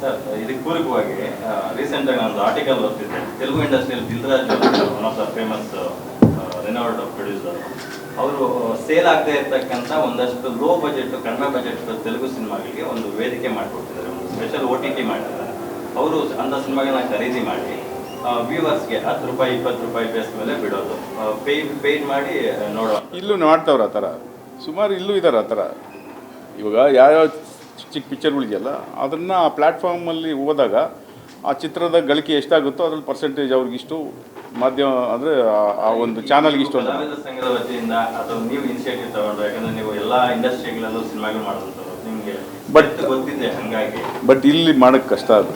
Sir, ಇದಕ್ಕೆ ಪೂರಕವಾಗಿ recent ಆಗಿ ನಾನು ಆರ್ಟಿಕಲ್ ಓದ್ತಿದ್ದೆ ತೆಲುಗು ಇಂಡಸ್ಟ್ರಿಯಲ್ಲಿ Dil Raju one of the famous renowned producer ಅವರು. ಸೇಲ್ ಆಗದೆ ಇರ್ತಕ್ಕಂಥ ಒಂದಷ್ಟು ಲೋ ಬಜೆಟ್ ಕಡಿಮೆ ಬಜೆಟ್ ತೆಲುಗು ಸಿನಿಮಾಗಳಿಗೆ ಒಂದು ವೇದಿಕೆ ಮಾಡಿಕೊಡ್ತಿದ್ದಾರೆ. ಒಂದು ಸ್ಪೆಷಲ್ ಓ ಟಿ ಟಿ ಮಾಡಿದ್ದಾರೆ ಅವರು ಅಂಥ ಸಿನಿಮಾಗಳನ್ನ ಖರೀದಿ ಮಾಡಿ ವ್ಯೂವರ್ಸ್ಗೆ ಹತ್ತು ರೂಪಾಯಿ, ಇಪ್ಪತ್ತು ರೂಪಾಯಿ ಬೇಸ್ ಮೇಲೆ ಬಿಡೋದು. ಪೇ ಪೇಯ್ ಮಾಡಿ ನೋಡೋ ಇಲ್ಲೂ ಮಾಡ್ತಾವ್ರೆ ಆ ಥರ. ಸುಮಾರು ಇಲ್ಲೂ ಇದ್ದಾರೆ ಆ ಥರ. ಇವಾಗ ಯಾವ್ಯಾವ ಚಿಕ್ಕ ಚಿಕ್ಕ ಪಿಕ್ಚರ್ಗಳಿದೆಯಲ್ಲ ಅದನ್ನು ಆ ಪ್ಲ್ಯಾಟ್ಫಾರ್ಮಲ್ಲಿ ಹೋದಾಗ ಆ ಚಿತ್ರದ ಗಳಿಕೆ ಎಷ್ಟಾಗುತ್ತೋ ಅದ್ರಲ್ಲಿ ಪರ್ಸೆಂಟೇಜ್ ಅವ್ರಿಗಿಷ್ಟು ಮಾಧ್ಯಮ ಅಂದರೆ ಆ ಒಂದು ಚಾನಲ್ಗೆ ಇಷ್ಟು ಅಂತ. ಕಲಾವಿದರ ಸಂಘದ ವತಿಯಿಂದ ಅಥವಾ ನೀವು ಇನಿಷಿಯೇಟಿವ್ ತಗೊಂಡ್ರು ಯಾಕಂದ್ರೆ ನೀವು ಎಲ್ಲ ಇಂಡಸ್ಟ್ರಿಗಳಲ್ಲೂ ಸಿನಿಮಾಗಳು ನಿಮಗೆ ಬಟ್ ಗೊತ್ತಿದೆ ಹಾಗಾಗಿ? ಬಟ್ ಇಲ್ಲಿ ಮಾಡೋಕ್ಕೆ ಕಷ್ಟ ಅದು.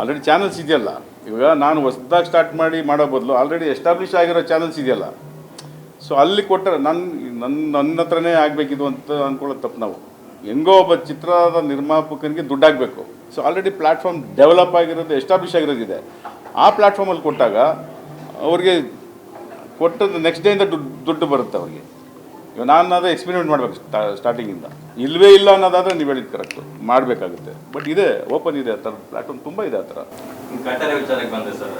ಆಲ್ರೆಡಿ ಚಾನಲ್ಸ್ ಇದೆಯಲ್ಲ. ಇವಾಗ ನಾನು ಹೊಸ್ದಾಗಿ ಸ್ಟಾರ್ಟ್ ಮಾಡಿ ಮಾಡೋ ಬದಲು ಆಲ್ರೆಡಿ ಎಸ್ಟಾಬ್ಲಿಷ್ ಆಗಿರೋ ಚಾನಲ್ಸ್ ಇದೆಯಲ್ಲ. ಸೊ ಅಲ್ಲಿ ಕೊಟ್ಟರೆ ನನ್ನ ನನ್ನ ನನ್ನ ಹತ್ರನೇ ಆಗಬೇಕಿದು ಅಂತ ಅಂದ್ಕೊಳ್ಳೋದು ತಪ್ಪು ನಾವು. ಹೆಂಗೋ ಒಬ್ಬ ಚಿತ್ರದ ನಿರ್ಮಾಪಕನಿಗೆ ದುಡ್ಡಾಗಬೇಕು. ಸೊ ಆಲ್ರೆಡಿ ಪ್ಲ್ಯಾಟ್ಫಾರ್ಮ್ ಡೆವಲಪ್ ಆಗಿರೋದು ಎಸ್ಟಾಬ್ಲಿಷ್ ಆಗಿರೋದಿದೆ. ಆ ಪ್ಲ್ಯಾಟ್ಫಾರ್ಮಲ್ಲಿ ಕೊಟ್ಟಾಗ, ಅವ್ರಿಗೆ ಕೊಟ್ಟದ್ದು ನೆಕ್ಸ್ಟ್ ಡೇಯಿಂದ ದುಡ್ಡು ದುಡ್ಡು ಬರುತ್ತೆ ಅವ್ರಿಗೆ. ಇವಾಗ ನಾನು ಅದೇ ಎಕ್ಸ್ಪೆರಿಮೆಂಟ್ ಮಾಡಬೇಕು ಸ್ಟಾರ್ಟಿಂಗಿಂದ ಇಲ್ಲವೇ ಇಲ್ಲ ಅನ್ನೋದಾದರೆ ನೀವು ಹೇಳಿದ್ದು ಕರೆಕ್ಟು ಮಾಡಬೇಕಾಗುತ್ತೆ. ಬಟ್ ಇದೆ ಓಪನ್ ಇದೆ ಆ ಥರ ಪ್ಲಾಟ್ಫಾರ್ಮ್ ತುಂಬ ಇದೆ ಆ ಥರ. ವಿಚಾರಕ್ಕೆ ಬಂದೆ ಸರ್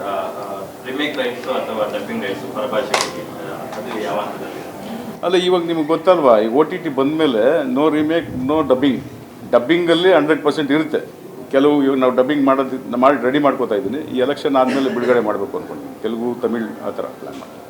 ರೈಟ್ಸ್ ಅಥವಾ ಡಬ್ಬಿಂಗ್ ರೈಟ್ಸ್ ಯಾವ ಹಂತದಲ್ಲಿ ಅಲ್ಲ, ಇವಾಗ ನಿಮ್ಗೆ ಗೊತ್ತಲ್ವಾ, ಈ ಓ ಟಿ ಟಿ ಬಂದಮೇಲೆ ನೋ ರಿಮೇಕ್ ನೋ ಡಬ್ಬಿಂಗ್ ಡಬ್ಬಿಂಗಲ್ಲಿ ಹಂಡ್ರೆಡ್ ಪರ್ಸೆಂಟ್ ಇರುತ್ತೆ. ಕೆಲವು ಇವಾಗ ನಾವು ಡಬ್ಬಿಂಗ್ ಮಾಡೋದು, ಮಾಡಿ ರೆಡಿ ಮಾಡ್ಕೋತಾ ಇದ್ದೀನಿ. ಈ ಎಲೆಕ್ಷನ್ ಆದಮೇಲೆ ಬಿಡುಗಡೆ ಮಾಡಬೇಕು ಅಂದ್ಕೊಂಡು ತೆಲುಗು, ತಮಿಳ್, ಆ ಥರ ಪ್ಲ್ಯಾನ್ ಮಾಡಿ